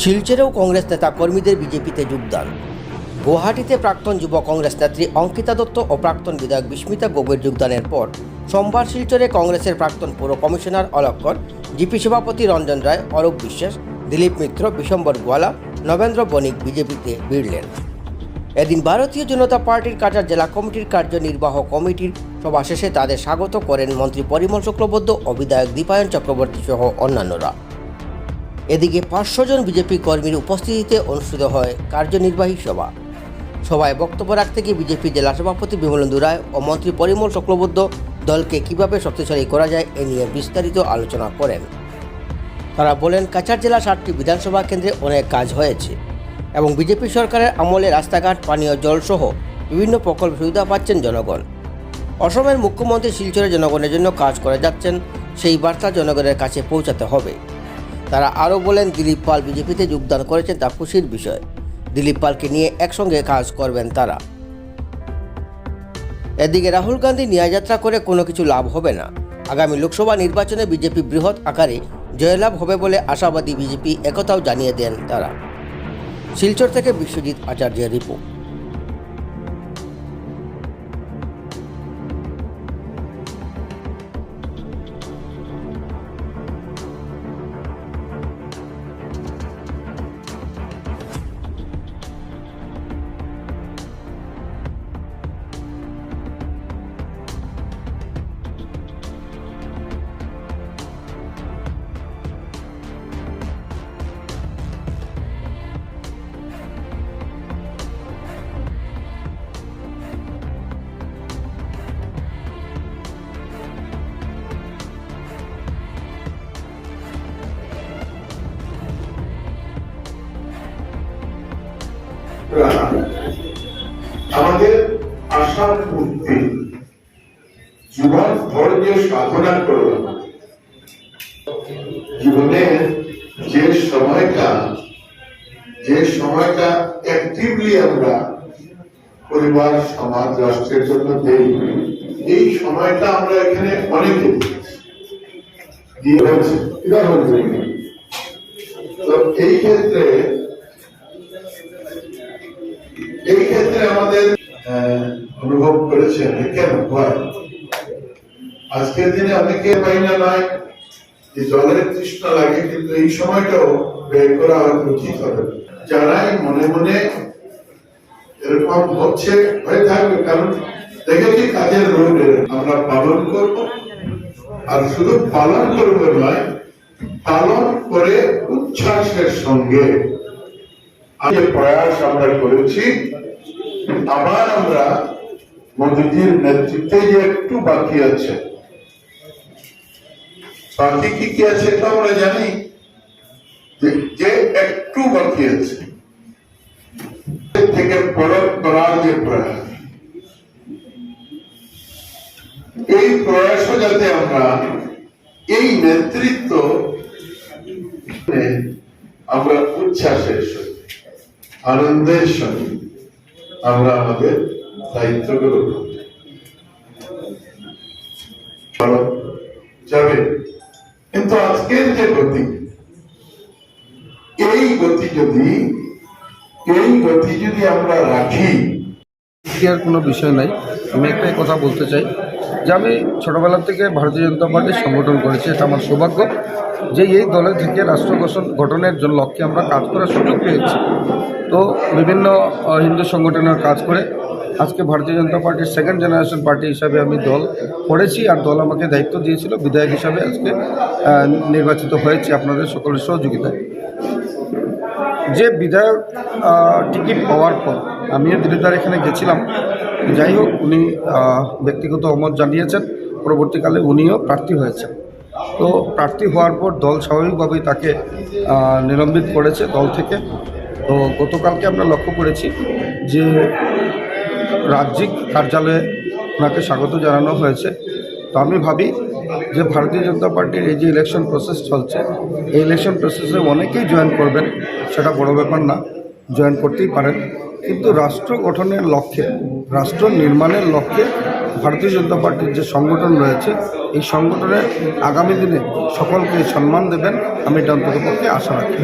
শিলচরেও কংগ্রেস নেতা কর্মীদের বিজেপিতে যোগদান। গুয়াহাটিতে প্রাক্তন যুব কংগ্রেস নেত্রী অঙ্কিতা দত্ত ও প্রাক্তন বিধায়ক বিস্মিতা গগৈর যোগদানের পর সোমবার শিলচরে কংগ্রেসের প্রাক্তন পৌর কমিশনার অলক্ষণ জিপি সভাপতি রঞ্জন রায়, অরূপ বিশ্বাস, দিলীপ মিত্র, বিশম্বর গোয়ালা, নবেন্দ্র বণিক বিজেপিতে ভিড়লেন। এদিন ভারতীয় জনতা পার্টির কাটার জেলা কমিটির কার্যনির্বাহ কমিটির সভা শেষে তাদের স্বাগত করেন মন্ত্রী পরিমল শুক্লবদ্ধ ও বিধায়ক দীপায়ন চক্রবর্তী সহ অন্যান্যরা। এদিকে পাঁচশো জন বিজেপি কর্মীর উপস্থিতিতে অনুষ্ঠিত হয় কার্যনির্বাহী সভা। সভায় বক্তব্য রাখতে গিয়ে বিজেপি জেলা সভাপতি বিমলেন্দু রায় ও মন্ত্রী পরিমল শুক্লবদ্ধ দলকে কীভাবে শক্তিশালী করা যায় এ নিয়ে বিস্তারিত আলোচনা করেন। তারা বলেন, কাছাড় জেলা সাতটি বিধানসভা কেন্দ্রে অনেক কাজ হয়েছে এবং বিজেপি সরকারের আমলে রাস্তাঘাট, পানীয় জল সহ বিভিন্ন প্রকল্প সুবিধা পাচ্ছেন জনগণ। অসমের মুখ্যমন্ত্রী শিলচরে জনগণের জন্য কাজ করে যাচ্ছেন, সেই বার্তা জনগণের কাছে পৌঁছাতে হবে। তারা আরও বলেন দিলীপ পাল বিজেপিতে যোগদান করেছেন তা খুশির বিষয়। দিলীপ পালকে নিয়ে একসঙ্গে কাজ করবেন তারা। এদিকে রাহুল গান্ধী ন্যায়যাত্রা করে কোনো কিছু লাভ হবে না। আগামী লোকসভা নির্বাচনে বিজেপি বৃহৎ আকারে জয়লাভ হবে বলে আশাবাদী বিজেপি একথাও জানিয়ে দেন তারা। শিলচর থেকে বিশ্বজিৎ আচার্যের রিপোর্ট। আমাদের আশার মূর্তি জীবন ধৈর্য সাধনা করব জীবনের যে সময়টা যে সময়টা অ্যাক্টিভলি আমরা পরিবার, সমাজ, রাষ্ট্রের জন্য দেই, এই সময়টা আমরা এখানে অনেকে দিয়ে হয়েছে? তো এই ক্ষেত্রে ক্ষেত্রে আমাদের অনুভব করেছেন যে কেন হয় আজকের দিনে অনেকে পাইনা নয় যে জলের তৃষ্ণা লাগে, কিন্তু এই সময়টাও ব্যয় করা উচিত হবে। যারাই মনে মনে এরকম হচ্ছে, হয়ে থাকবে, কারণ দেখেছি কাজের রোড আমরা পালন করব, আর শুধু পালন করব নয়, পালন করে উচ্ছ্বাসের সঙ্গে। আমি প্রয়াস আমরা করেছি আবার আমরা মোদীজির নেতৃত্বে যে একটু বাকি আছে। বাকি কি কি আছে তা আমরা জানি। যে- একটু বাকি আছে। থেকে প্রয়োগ করার যে প্রয়াস। এই যাতে আমরা এই নেতৃত্ব আমরা উচ্ছ্বাসের সঙ্গে আনন্দের সঙ্গে আমরা আমাদের দায়িত্বগুলো পালন যাবে। কিন্তু আজকের যে গতি, এই গতি যদি, এই গতি যদি আমরা রাখি আর কোনো বিষয় নাই। আমি একটাই কথা বলতে চাই যে আমি ছোটোবেলা থেকে ভারতীয় জনতা পার্টির সংগঠন করেছি, এটা আমার সৌভাগ্য যে এই দলের থেকে রাষ্ট্র গঠনের জন্য লক্ষ্যে আমরা কাজ করার সুযোগ পেয়েছি। তো বিভিন্ন হিন্দু সংগঠনের কাজ করে আজকে ভারতীয় জনতা পার্টির সেকেন্ড জেনারেশন পার্টি হিসাবে আমি দল করেছি আর দল আমাকে দায়িত্ব দিয়েছিল, বিধায়ক হিসাবে আজকে নির্বাচিত হয়েছি আপনাদের সকলের সহযোগিতায়। যে বিধায়ক টিকিট পাওয়ার পর আমিও দিলীপদার এখানে গেছিলাম। যাই হোক, উনি ব্যক্তিগত অমত জানিয়েছেন, পরবর্তীকালে উনিও প্রার্থী হয়েছেন। তো প্রার্থী হওয়ার পর দল স্বাভাবিকভাবেই তাকে নিলম্বিত করেছে দল থেকে। তো গতকালকে আমরা লক্ষ্য করেছি যে রাজ্যিক কার্যালয়ে ওনাকে স্বাগত জানানো হয়েছে। তো আমি ভাবি যে ভারতীয় জনতা পার্টির এই যে ইলেকশন প্রসেস চলছে, এই ইলেকশন প্রসেসে অনেকেই জয়েন করবেন, সেটা বড় ব্যাপার না জয়েন করতেই পারেন। কিন্তু রাষ্ট্র গঠনের লক্ষ্যে, রাষ্ট্র নির্মাণের লক্ষ্যে ভারতীয় জনতা পার্টির যে সংগঠন রয়েছে, এই সংগঠনের আগামী দিনে সকলকে সম্মান দেবেন। আমি এটা অন্ততপক্ষে আশা রাখি।